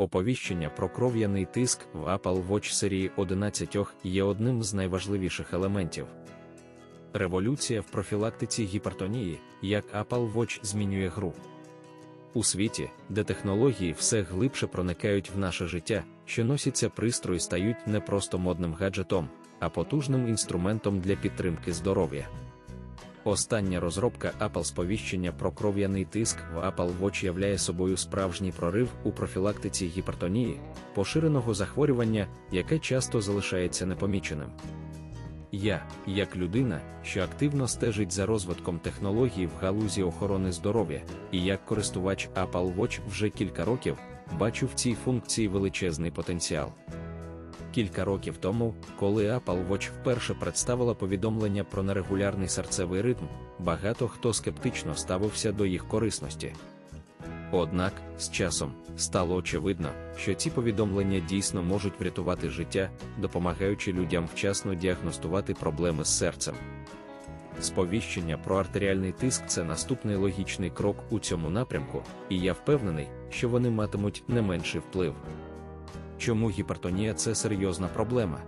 Оповіщення про кров'яний тиск в Apple Watch серії 11 є одним з найважливіших елементів. Революція в профілактиці гіпертонії, як Apple Watch змінює гру. У світі, де технології все глибше проникають в наше життя, що носяться пристрої стають не просто модним гаджетом, а потужним інструментом для підтримки здоров'я. Остання розробка Apple сповіщення про кров'яний тиск в Apple Watch являє собою справжній прорив у профілактиці гіпертонії, поширеного захворювання, яке часто залишається непоміченим. Я, як людина, що активно стежить за розвитком технологій в галузі охорони здоров'я, і як користувач Apple Watch вже кілька років, бачу в цій функції величезний потенціал. Кілька років тому, коли Apple Watch вперше представила повідомлення про нерегулярний серцевий ритм, багато хто скептично ставився до їх корисності. Однак, з часом, стало очевидно, що ці повідомлення дійсно можуть врятувати життя, допомагаючи людям вчасно діагностувати проблеми з серцем. Сповіщення про артеріальний тиск це наступний логічний крок у цьому напрямку, і я впевнений, що вони матимуть не менший вплив. Чому гіпертонія це серйозна проблема?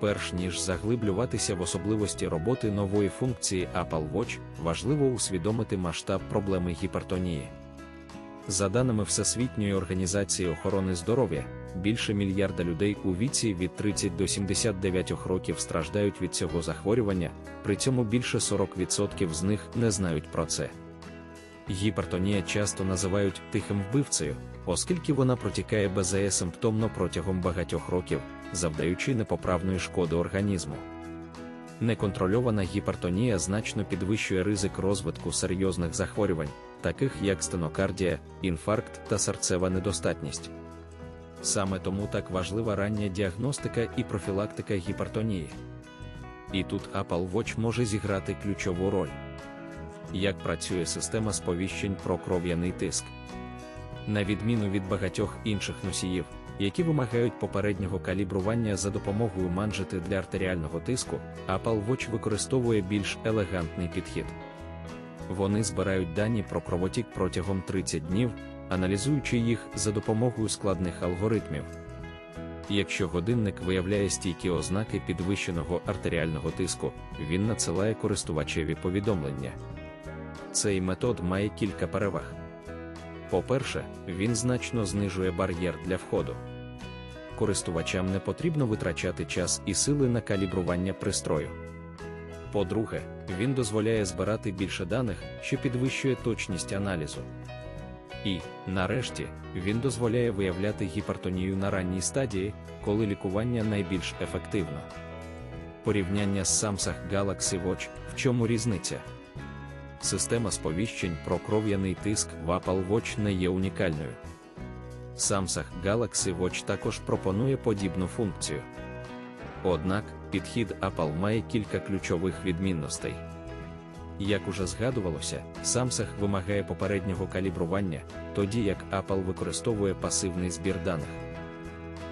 Перш ніж заглиблюватися в особливості роботи нової функції Apple Watch, важливо усвідомити масштаб проблеми гіпертонії. За даними Всесвітньої організації охорони здоров'я, більше мільярда людей у віці від 30 до 79 років страждають від цього захворювання, при цьому більше 40% з них не знають про це. Гіпертонія часто називають тихим вбивцею, оскільки вона протікає безсимптомно протягом багатьох років, завдаючи непоправної шкоди організму. Неконтрольована гіпертонія значно підвищує ризик розвитку серйозних захворювань, таких як стенокардія, інфаркт та серцева недостатність. Саме тому так важлива рання діагностика і профілактика гіпертонії. І тут Apple Watch може зіграти ключову роль. Як працює система сповіщень про кров'яний тиск? На відміну від багатьох інших носіїв, які вимагають попереднього калібрування за допомогою манжети для артеріального тиску, Apple Watch використовує більш елегантний підхід. Вони збирають дані про кровотік протягом 30 днів, аналізуючи їх за допомогою складних алгоритмів. Якщо годинник виявляє стійкі ознаки підвищеного артеріального тиску, він надсилає користувачеві повідомлення. Цей метод має кілька переваг. По-перше, він значно знижує бар'єр для входу. Користувачам не потрібно витрачати час і сили на калібрування пристрою. По-друге, він дозволяє збирати більше даних, що підвищує точність аналізу. І, нарешті, він дозволяє виявляти гіпертонію на ранній стадії, коли лікування найбільш ефективно. Порівняння з Samsung Galaxy Watch в чому різниця? Система сповіщень про кров'яний тиск в Apple Watch не є унікальною. Samsung Galaxy Watch також пропонує подібну функцію. Однак, підхід Apple має кілька ключових відмінностей. Як уже згадувалося, Samsung вимагає попереднього калібрування, тоді як Apple використовує пасивний збір даних.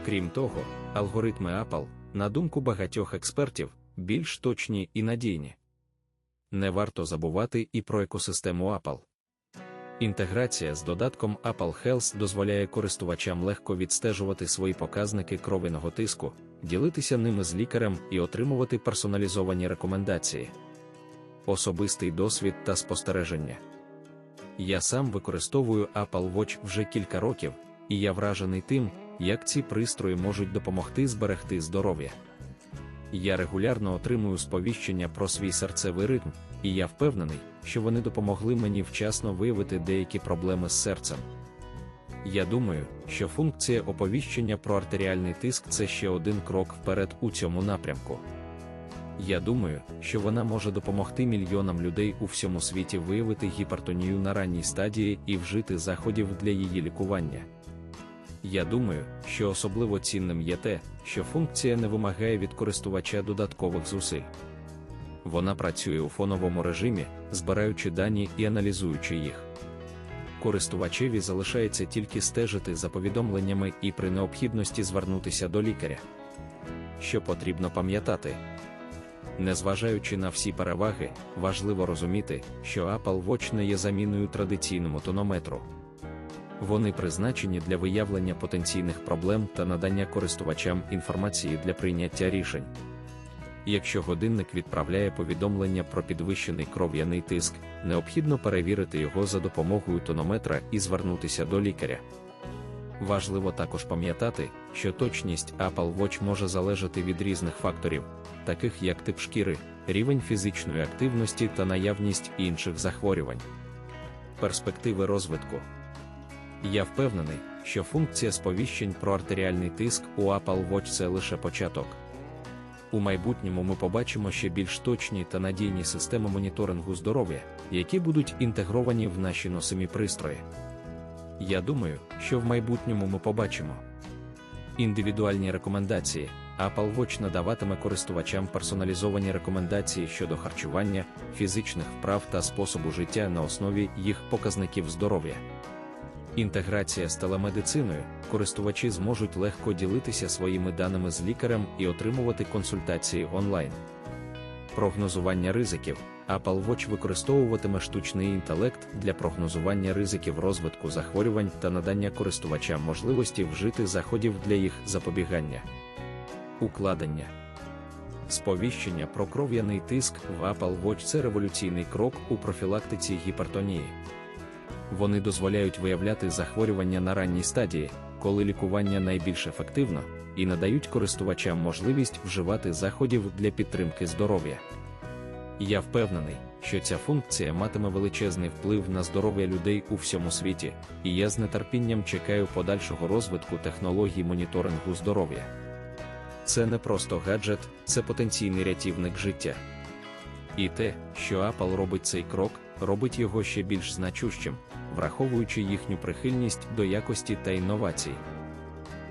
Крім того, алгоритми Apple, на думку багатьох експертів, більш точні і надійні. Не варто забувати і про екосистему Apple. Інтеграція з додатком Apple Health дозволяє користувачам легко відстежувати свої показники кров'яного тиску, ділитися ними з лікарем і отримувати персоналізовані рекомендації. Особистий досвід та спостереження. Я сам використовую Apple Watch вже кілька років, і я вражений тим, як ці пристрої можуть допомогти зберегти здоров'я. Я регулярно отримую сповіщення про свій серцевий ритм, і я впевнений, що вони допомогли мені вчасно виявити деякі проблеми з серцем. Я думаю, що функція оповіщення про артеріальний тиск це ще один крок вперед у цьому напрямку. Я думаю, що вона може допомогти мільйонам людей у всьому світі виявити гіпертонію на ранній стадії і вжити заходів для її лікування. Я думаю, що особливо цінним є те, що функція не вимагає від користувача додаткових зусиль. Вона працює у фоновому режимі, збираючи дані і аналізуючи їх. Користувачеві залишається тільки стежити за повідомленнями і при необхідності звернутися до лікаря. Що потрібно пам'ятати? Незважаючи на всі переваги, важливо розуміти, що Apple Watch не є заміною традиційному тонометру. Вони призначені для виявлення потенційних проблем та надання користувачам інформації для прийняття рішень. Якщо годинник відправляє повідомлення про підвищений кров'яний тиск, необхідно перевірити його за допомогою тонометра і звернутися до лікаря. Важливо також пам'ятати, що точність Apple Watch може залежати від різних факторів, таких як тип шкіри, рівень фізичної активності та наявність інших захворювань. Перспективи розвитку я впевнений, що функція сповіщень про артеріальний тиск у Apple Watch це лише початок. У майбутньому ми побачимо ще більш точні та надійні системи моніторингу здоров'я, які будуть інтегровані в наші носимі пристрої. Я думаю, що в майбутньому ми побачимо індивідуальні рекомендації. Apple Watch надаватиме користувачам персоналізовані рекомендації щодо харчування, фізичних вправ та способу життя на основі їх показників здоров'я. Інтеграція з телемедициною, користувачі зможуть легко ділитися своїми даними з лікарем і отримувати консультації онлайн. Прогнозування ризиків Apple Watch використовуватиме штучний інтелект для прогнозування ризиків розвитку захворювань та надання користувачам можливості вжити заходів для їх запобігання. Укладення Сповіщення про кров'яний тиск в Apple Watch це революційний крок у профілактиці гіпертонії. Вони дозволяють виявляти захворювання на ранній стадії, коли лікування найбільш ефективно, і надають користувачам можливість вживати заходів для підтримки здоров'я. Я впевнений, що ця функція матиме величезний вплив на здоров'я людей у всьому світі, і я з нетерпінням чекаю подальшого розвитку технологій моніторингу здоров'я. Це не просто гаджет, це потенційний рятівник життя. І те, що Apple робить цей крок, робить його ще більш значущим, враховуючи їхню прихильність до якості та інновацій.